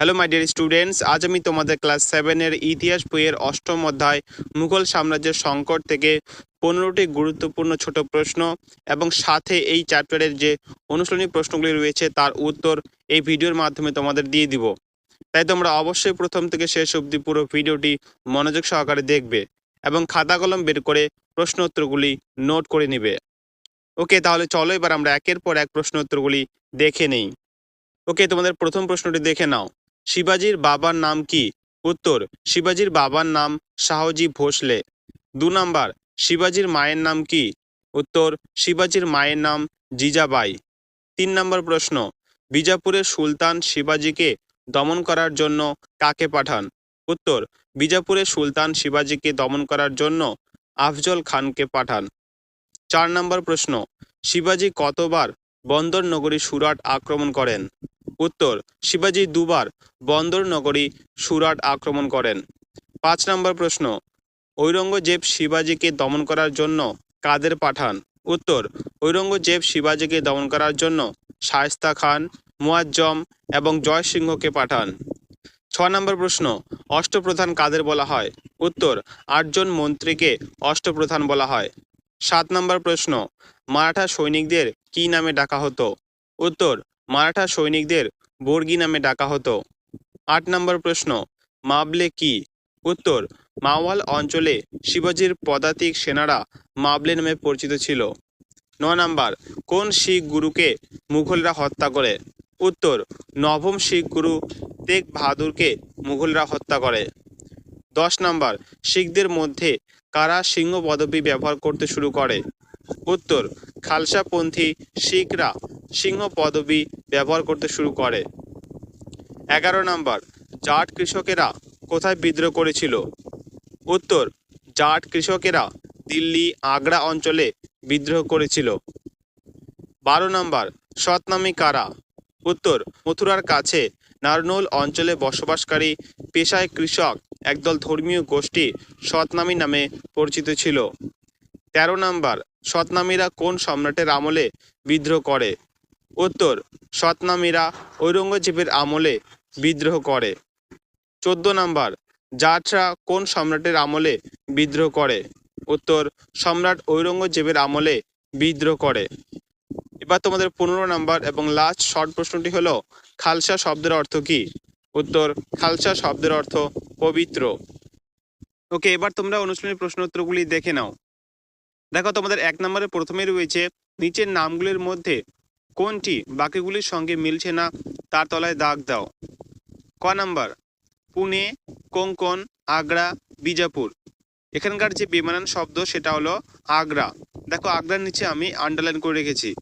Hello my dear students আজ আমি তোমাদের ক্লাস সেভেনের ইতিহাস বইয়ের অষ্টম অধ্যায়, মুঘল সাম্রাজ্যের সংকট থেকে পনেরোটি গুরুত্বপূর্ণ ছোট প্রশ্ন এবং সাথে এই চ্যাপ্টারের যে অনুশীলনী প্রশ্নগুলি রয়েছে তার উত্তর এই ভিডিওর মাধ্যমে তোমাদের দিয়ে দিব। তাই তোমরা অবশ্যই প্রথম থেকে শেষ অবধি পুরো ভিডিওটি মনোযোগ সহকারে দেখবে এবং খাতা কলম বের করে প্রশ্ন উত্তরগুলি নোট করে নিবে। ওকে তাহলে চলো এবার আমরা একের পর এক প্রশ্ন উত্তরগুলি দেখে নেই। ওকে তোমাদের প্রথম প্রশ্নটি দেখে নাও। শিবাজির বাবার নাম কি? উত্তর, শিবাজির বাবার নাম শাহজি ভোসলে। দু নম্বর, শিবাজির মায়ের নাম কি? উত্তর, শিবাজির মায়ের নাম জিজাবাই। তিন নম্বর প্রশ্ন, বিজাপুরের সুলতান শিবাজিকে দমন করার জন্য কাকে পাঠান? উত্তর, বিজাপুরের সুলতান শিবাজিকে দমন করার জন্য আফজল খানকে পাঠান। চার নম্বর প্রশ্ন, শিবাজি কতবার বন্দর নগরী সুরাট আক্রমণ করেন? উত্তর, শিবাজি দুবার বন্দর নগরী সুরাট আক্রমণ করেন। পাঁচ নম্বর প্রশ্ন, ঔরঙ্গজেব শিবাজিকে দমন করার জন্য কাদের পাঠান? উত্তর, ঔরঙ্গজেব শিবাজিকে দমন করার জন্য শায়স্তা খান, মুয়াজ্জম এবং জয়সিংহকে পাঠান। ছ নম্বর প্রশ্ন, অষ্টপ্রধান কাদের বলা হয়? উত্তর, আটজন মন্ত্রীকে অষ্টপ্রধান বলা হয়। সাত নম্বর প্রশ্ন, মারাঠা সৈনিকদের কি নামে ডাকা হতো? উত্তর মারাঠা সৈনিকদের বর্গি নামে ডাকা হতো। আট নম্বর প্রশ্ন, মাবলে কি? উত্তর, মাওয়াল অঞ্চলে শিবাজির পদাতিক সেনারা মাবলে নামে পরিচিত ছিল। ন নাম্বার, কোন শিখ গুরুকে মুঘলরা হত্যা করে? উত্তর, নবম শিখ গুরু তেগ বাহাদুরকে মুঘলরা হত্যা করে। দশ নাম্বার, শিখদের মধ্যে কারা সিংহ পদবী ব্যবহার করতে শুরু করে? উত্তর, খালসাপন্থী শিখরা সিংহ পদবী ব্যবহার করতে শুরু করে। এগারো নম্বর, জাট কৃষকেরা কোথায় বিদ্রোহ করেছিল? উত্তর, জাট কৃষকেরা দিল্লি, আগ্রা অঞ্চলে বিদ্রোহ করেছিল। বারো নম্বর, সৎনামী কারা? উত্তর, মথুরার কাছে নারনোল অঞ্চলে বসবাসকারী পেশায় কৃষক একদল ধর্মীয় গোষ্ঠী সৎনামী নামে পরিচিত ছিল। তেরো নম্বর, সৎনামীরা কোন সম্রাটের আমলে বিদ্রোহ করে? উত্তর, সৎনামীরা ঔরঙ্গজেবের আমলে বিদ্রোহ করে। চোদ্দ নাম্বার জাটরা কোন সম্রাটের আমলে বিদ্রোহ করে? উত্তর, সম্রাট ঔরঙ্গজেবের আমলে বিদ্রোহ করে। এবার তোমাদের পনেরো নাম্বার এবং লাস্ট শর্ট প্রশ্নটি হলো, খালসা শব্দের অর্থ কি? উত্তর, খালসা শব্দের অর্থ পবিত্র। ওকে, এবার তোমরা অনুশীলনী প্রশ্ন উত্তরগুলি দেখে নাও। দেখো, তোমাদের এক নম্বরে প্রথমে রয়েছে, নিচের নামগুলির মধ্যে কোনটি বাকিগুলির সঙ্গে মিলছে না তার তলায় দাগ দাও। ক নাম্বার, পুনে, কোঙ্কন, আগ্রা, বিজাপুর। এখানকার যে বেমানান শব্দ সেটা হলো আগ্রা। দেখো, আগ্রার নিচে আমি আন্ডারলাইন করে রেখেছি।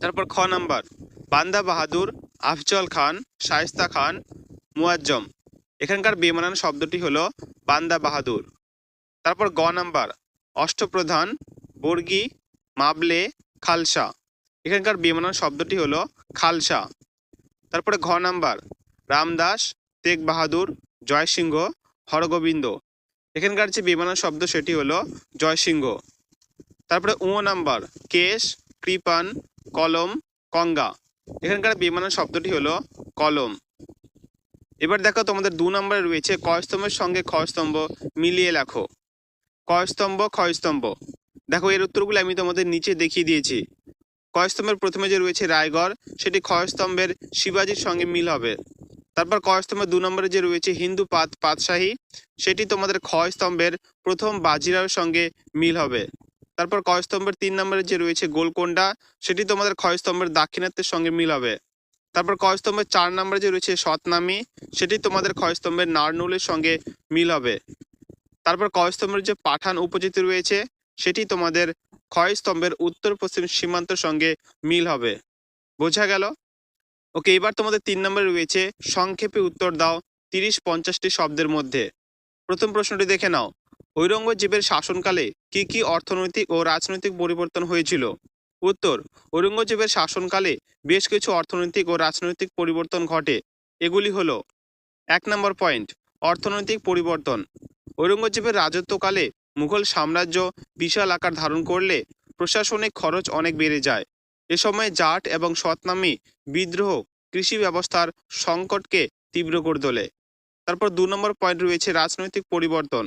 তারপর খ নাম্বার, বান্দা বাহাদুর, আফজল খান, শায়েস্তা খান, মুয়াজ্জম। এখানকার বেমানান শব্দটি হলো বান্দা বাহাদুর। তারপর গ নাম্বার, অষ্টপ্রধান, বর্গি, মাবলে, খালসা। এখানকার বেমানান শব্দটি হলো খালসা। তারপরে ঘ নাম্বার, রামদাস, তেগ বাহাদুর, জয়সিংহ, হরগোবিন্দ। এখানকার যে বেমানান শব্দ সেটি হলো জয়সিংহ। তারপরে উ নাম্বার, কেশ, কৃপান, কলম, কঙ্গা। এখানকার বেমানান শব্দটি হলো কলম। এবার দেখো তোমাদের দু নম্বরে রয়েছে কয়স্তম্ভের সঙ্গে ক্ষয়স্তম্ভ মিলিয়ে লেখো। কয়স্তম্ভ ক্ষয়স্তম্ভ। দেখো এর উত্তরগুলো আমি তোমাদের নিচে দেখিয়ে দিয়েছি। কয়স্তম্ভের প্রথমে যে রয়েছে রায়গড়, সেটি ক্ষয়স্তম্ভের শিবাজির সঙ্গে মিল হবে। তারপর কয়স্তম্ভের দু নম্বরে যে রয়েছে হিন্দু পাত, পাতশাহী, সেটি তোমাদের ক্ষয়স্তম্ভের প্রথম বাজিরাওয়ের সঙ্গে মিল হবে। তারপর ক্ষয়স্তম্ভের তিন নম্বরে যে রয়েছে গোলকোন্ডা, সেটি তোমাদের ক্ষয়স্তম্ভের দাক্ষিণাত্যের সঙ্গে মিল হবে। তারপর ক্ষয়স্তম্ভের চার নম্বরে যে রয়েছে সতনামি সেটি তোমাদের ক্ষয়স্তম্ভের নারনুলের সঙ্গে মিল হবে। তারপর ক্ষয়স্তম্ভের যে পাঠান উপজাতি রয়েছে সেটি তোমাদের ক্ষয়স্তম্ভের উত্তর পশ্চিম সীমান্তের সঙ্গে মিল হবে। বোঝা গেল? ওকে, এবার তোমাদের তিন নম্বরে রয়েছে, সংক্ষেপে উত্তর দাও তিরিশ পঞ্চাশটি শব্দের মধ্যে। প্রথম প্রশ্নটি দেখে নাও। ঔরঙ্গজেবের শাসনকালে কি কি অর্থনৈতিক ও রাজনৈতিক পরিবর্তন হয়েছিল? উত্তর, ঔরঙ্গজেবের শাসনকালে বেশ কিছু অর্থনৈতিক ও রাজনৈতিক পরিবর্তন ঘটে। এগুলি হল, এক নম্বর পয়েন্ট, অর্থনৈতিক পরিবর্তন। ঔরঙ্গজেবের রাজত্বকালে মুঘল সাম্রাজ্য বিশাল আকার ধারণ করলে প্রশাসনিক খরচ অনেক বেড়ে যায়। এ সময় জাট এবং সতনামী বিদ্রোহ কৃষি ব্যবস্থার সংকটকে তীব্র করে তোলে। তারপর দু নম্বর পয়েন্ট রয়েছে রাজনৈতিক পরিবর্তন।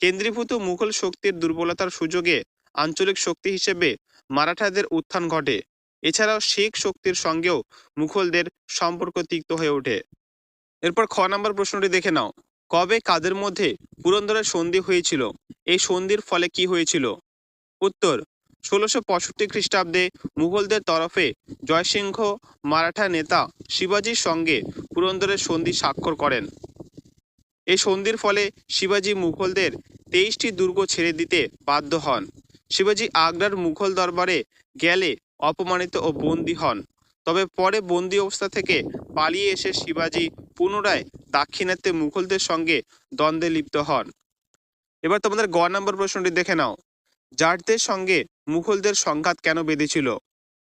কেন্দ্রীভূত মুঘল শক্তির দুর্বলতার সুযোগে আঞ্চলিক শক্তি হিসেবে মারাঠাদের উত্থান ঘটে। এছাড়াও শিখ শক্তির সঙ্গেও মুঘলদের সম্পর্ক তিক্ত হয়ে ওঠে। এরপর খ নম্বর প্রশ্নটি দেখে নাও। কবে কাদের মধ্যে পুরন্দরের সন্ধি হয়েছিল? এই সন্ধির ফলে কি হয়েছিল? উত্তর, ষোলোশো পঁয়ষট্টি খ্রিস্টাব্দে মুঘলদের তরফে জয়সিংহ মারাঠা নেতা শিবাজির সঙ্গে পুরন্দরের সন্ধি স্বাক্ষর করেন। এই সন্ধির ফলে শিবাজি মুঘলদের তেইশটি দুর্গ ছেড়ে দিতে বাধ্য হন। শিবাজি আগ্রার মুঘল দরবারে গেলে অপমানিত ও বন্দী হন। তবে পরে বন্দী অবস্থা থেকে পালিয়ে এসে শিবাজি পুনরায় দাক্ষিণাত্যে মুঘলদের সঙ্গে দ্বন্দ্বে লিপ্ত হন। এবার তোমাদের গ নম্বর প্রশ্নটি দেখে নাও। জাটদের সঙ্গে মুঘলদের সংঘাত কেন বেঁধেছিল?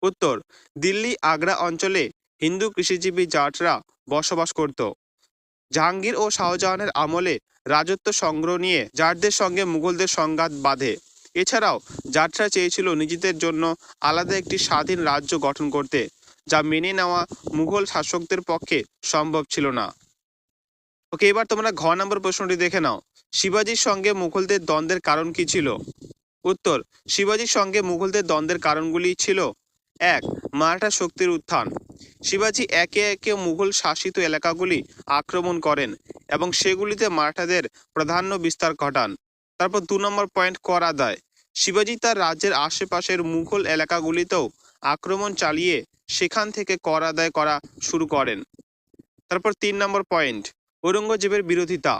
উত্তর, দিল্লি আগ্রা অঞ্চলে হিন্দু কৃষিজীবী জাটরা বসবাস করত। জাহাঙ্গীর ও শাহজাহানের আমলে রাজত্ব সংগ্রহ নিয়ে জাটদের সঙ্গে মুঘলদের সংঘাত বাঁধে। এছাড়াও জাটরা চেয়েছিল নিজেদের জন্য আলাদা একটি স্বাধীন রাজ্য গঠন করতে। যা মেনে নেওয়া মুঘল শাসকদের পক্ষে সম্ভব ছিল না। ওকে, এবার তোমরা ঘ নম্বর প্রশ্নটি দেখে নাও। শিবাজির সঙ্গে মুঘলদের দ্বন্দ্বের কারণ কি ছিল? উত্তর, শিবাজির সঙ্গে মুঘলদের দ্বন্দ্বের কারণগুলি ছিল, এক, মারাঠা শক্তির উত্থান। শিবাজি একে একে মুঘল শাসিত এলাকাগুলি আক্রমণ করেন এবং সেগুলিতে মারাঠাদের প্রাধান্য বিস্তার ঘটান। তারপর দু নম্বর পয়েন্ট কর আদায়। শিবাজি তার রাজ্যের আশেপাশের মুঘল এলাকাগুলিতেও আক্রমণ চালিয়ে সেখান থেকে কর আদায় করা শুরু করেন। তারপর তিন নম্বর পয়েন্ট, ঔরঙ্গজেবের বিরোধিতা।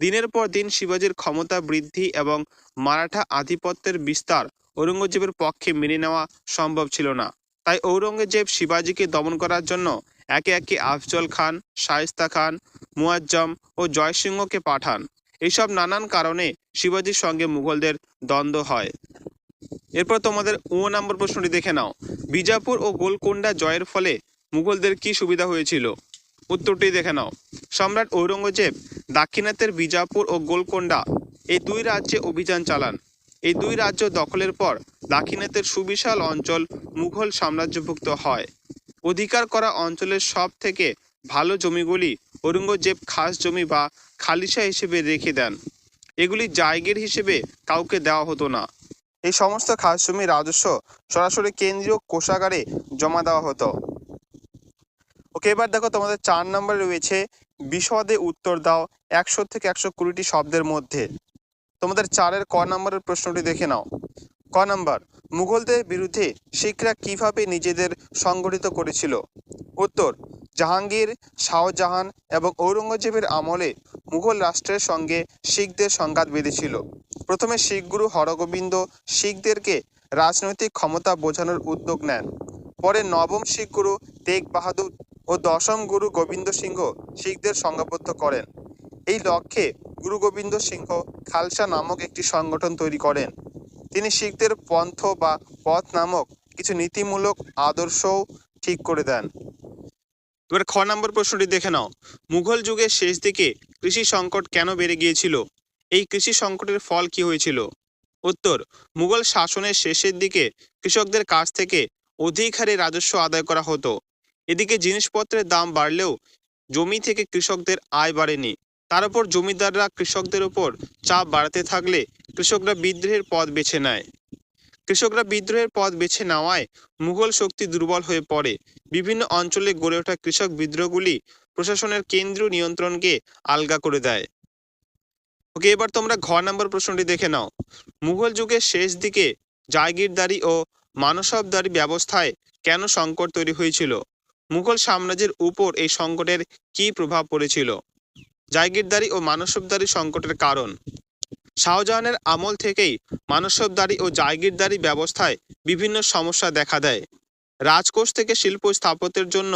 দিনের পর দিন শিবাজির ক্ষমতা বৃদ্ধি এবং মারাঠা আধিপত্যের বিস্তার ঔরঙ্গজেবের পক্ষে মেনে নেওয়া সম্ভব ছিল না। তাই ঔরঙ্গজেব শিবাজিকে দমন করার জন্য একে একে আফজল খান, শায়েস্তা খান, মুয়াজ্জম ও জয়সিংহকে পাঠান। এইসব নানান কারণে শিবাজির সঙ্গে মুঘলদের দ্বন্দ্ব হয়। এরপর তোমাদের ও নম্বর প্রশ্নটি দেখে নাও। বিজাপুর ও গোলকোন্ডা জয়ের ফলে মুঘলদের কি সুবিধা হয়েছিল? উত্তরটি দেখে নাও। সম্রাট ঔরঙ্গজেব দাক্ষিণাত্যের বিজাপুর ও গোলকোন্ডা এই দুই রাজ্যে অভিযান চালান। এই দুই রাজ্য দখলের পর দাক্ষিণাত্যের সুবিশাল অঞ্চল মুঘল সাম্রাজ্যভুক্ত হয়। অধিকার করা অঞ্চলের সব থেকে ভালো জমিগুলি ঔরঙ্গজেব খাস জমি বা খালিসা হিসেবে রেখে দেন। এগুলি জায়গির হিসেবে কাউকে দেওয়া হতো না। এই সমস্ত খাস জমি রাজস্ব সরাসরি কেন্দ্রীয় কোষাগারে জমা দেওয়া হতো। ওকে, এবার দেখো তোমাদের চার নম্বরে রয়েছে বিশদে উত্তর দাও একশো থেকে একশো কুড়িটি শব্দের মধ্যে। তোমাদের চারের ক নম্বরের প্রশ্নটি দেখে নাও। ক নম্বর, মুঘলদের বিরুদ্ধে শিখরা কীভাবে নিজেদের সংগঠিত করেছিল? উত্তর, জাহাঙ্গীর, শাহজাহান এবং ঔরঙ্গজেবের আমলে মুঘল রাষ্ট্রের সঙ্গে শিখদের সংঘাত বেঁধেছিল। প্রথমে শিখ গুরু হরগোবিন্দ শিখদেরকে রাজনৈতিক ক্ষমতা বোঝানোর উদ্যোগ নেন। পরে নবম শিখ গুরু তেগ বাহাদুর ও দশম গুরু গোবিন্দ সিংহ শিখদের সংঘবদ্ধ করেন। এই লক্ষ্যে গুরু গোবিন্দ সিংহ খালসা নামক একটি সংগঠন তৈরি করেন। তিনি শিখদের পন্থ বা পথ নামক কিছু নীতিমূলক আদর্শও ঠিক করে দেন। এবার খ নম্বর প্রশ্নটি দেখে নাও। মুঘল যুগের শেষ দিকে কৃষি সংকট কেন বেড়ে গিয়েছিল? এই কৃষি সংকটের ফল কি হয়েছিল? উত্তর, মুঘল শাসনের শেষের দিকে কৃষকদের কাছ থেকে অধিক হারে রাজস্ব আদায় করা হতো। এদিকে জিনিসপত্রের দাম বাড়লেও জমি থেকে কৃষকদের আয় বাড়েনি। তার উপর জমিদাররা কৃষকদের উপর চাপ বাড়াতে থাকলে কৃষকরা বিদ্রোহের পথ বেছে নেয়। কৃষকরা বিদ্রোহের পথ বেছে নেওয়ায় মুঘল শক্তি দুর্বল হয়ে পড়ে। বিভিন্ন অঞ্চলে গড়ে ওঠা কৃষক বিদ্রোহগুলি প্রশাসনের কেন্দ্রীয় নিয়ন্ত্রণকে আলগা করে দেয়। ওকে, এবার তোমরা ঘ নম্বর প্রশ্নটি দেখে নাও। মুঘল যুগের শেষ দিকে জায়গিরদারি ও মানসবদারি ব্যবস্থায় কেন সংকট তৈরি হয়েছিল? মুঘল সাম্রাজ্যের উপর এই সংকটের কী প্রভাব পড়েছিল? জায়গিরদারি ও মানসবদারি সংকটের কারণ। শাহজাহানের আমল থেকেই মানসবদারি ও জায়গিরদারি ব্যবস্থায় বিভিন্ন সমস্যা দেখা দেয়। রাজকোষ থেকে শিল্প স্থাপত্যের জন্য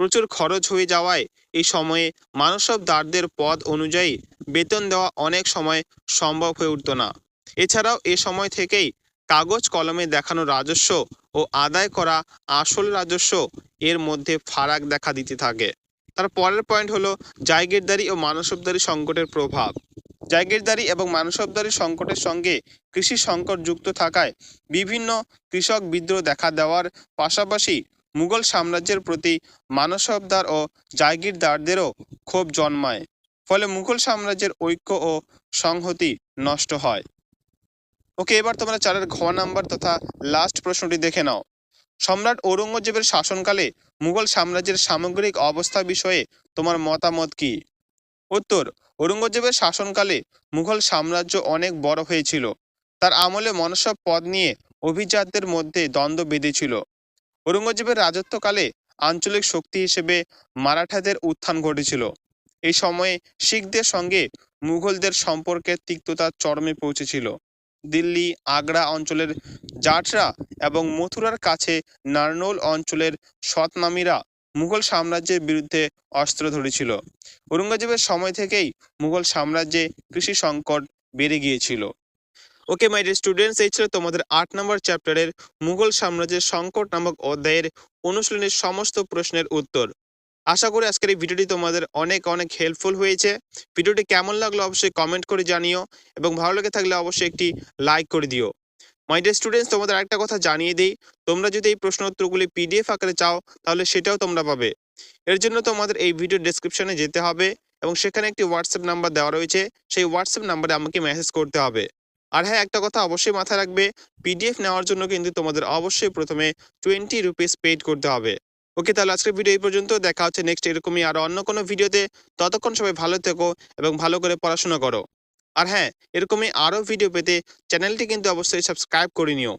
প্রচুর খরচ হয়ে যাওয়ায় এই সময়ে মানসবদারদের পদ অনুযায়ী বেতন দেওয়া অনেক সময় সম্ভব হয়ে উঠত না। এছাড়াও এ সময় থেকেই কাগজ কলমে দেখানো রাজস্ব ও আদায় করা আসল রাজস্ব এর মধ্যে ফারাক দেখা দিতে থাকে। তার পরের পয়েন্ট হলো জায়গিরদারি ও মানসবদারি সংকটের প্রভাব। জায়গিরদারি এবং মানসবদারি সংকটের সঙ্গে কৃষি সংকট যুক্ত থাকায় বিভিন্ন কৃষক বিদ্রোহ দেখা দেওয়ার পাশাপাশি মুঘল সাম্রাজ্যের প্রতি মানসবদার ও জায়গিরদারদেরও ক্ষোভ জন্মায়, ফলে মুঘল সাম্রাজ্যের ঐক্য ও সংহতি নষ্ট হয়। ওকে, এবার তোমরা চারের ঘ নাম্বার তথা লাস্ট প্রশ্নটি দেখে নাও। সম্রাট ঔরঙ্গজেবের শাসনকালে মুঘল সাম্রাজ্যের সামগ্রিক অবস্থা বিষয়ে তোমার মতামত কি? উত্তর, ঔরঙ্গজেবের শাসনকালে মুঘল সাম্রাজ্য অনেক বড় হয়েছিল। তার আমলে মনসব পদ নিয়ে অভিজাতদের মধ্যে দ্বন্দ্ব বেঁধেছিল। ঔরঙ্গজেবের রাজত্বকালে আঞ্চলিক শক্তি হিসেবে মারাঠাদের উত্থান ঘটেছিল। এই সময়ে শিখদের সঙ্গে মুঘলদের সম্পর্কের তিক্ততা চরমে পৌঁছেছিল। দিল্লি, আগ্রা অঞ্চলের জাটরা এবং মথুরার কাছে নারনোল অঞ্চলের সতনামীরা মুঘল সাম্রাজ্যের বিরুদ্ধে অস্ত্র ধরেছিল। ঔরঙ্গজেবের সময় থেকেই মুঘল সাম্রাজ্যে কৃষি সংকট বেড়ে গিয়েছিল। ওকে মাই ডিয়ার স্টুডেন্টস এই ছিল তোমাদের আট নম্বর চ্যাপ্টারের মুঘল সাম্রাজ্যের সংকট নামক অধ্যায়ের অনুশীলনের সমস্ত প্রশ্নের উত্তর। আশা করি আজকের এই ভিডিওটি তোমাদের অনেক অনেক হেল্পফুল হয়েছে। ভিডিওটি কেমন লাগল অবশ্যই কমেন্ট করে জানিও এবং ভালো লেগে থাকলে অবশ্যই একটি লাইক করে দিও। মাই ডিয়ার স্টুডেন্টস তোমাদের একটা কথা জানিয়ে দিই। তোমরা যদি এই প্রশ্ন উত্তরগুলি পিডিএফ আকারে চাও, তাহলে সেটাও তোমরা পাবে। এর জন্য তোমাদের এই ভিডিও ডেসক্রিপশনে যেতে হবে এবং সেখানে একটি হোয়াটসঅ্যাপ নাম্বার দেওয়া রয়েছে। সেই হোয়াটসঅ্যাপ নাম্বারে আমাকে মেসেজ করতে হবে। আর হ্যাঁ একটা কথা অবশ্যই মাথায় রাখবে পিডিএফ নেওয়ার জন্য কিন্তু তোমাদের অবশ্যই প্রথমে টোয়েন্টি রুপিস পেড করতে হবে। ওকে তাহলে আজকের ভিডিও এই পর্যন্ত, দেখা হচ্ছে নেক্সট এরকমই আর অন্য কোনো ভিডিওতে ততক্ষণ সবাই ভালো থেকো এবং ভালো করে পড়াশোনা করো। আর হ্যাঁ এরকমই আরও ভিডিও পেতে চ্যানেলটি কিন্তু অবশ্যই সাবস্ক্রাইব করে নিও।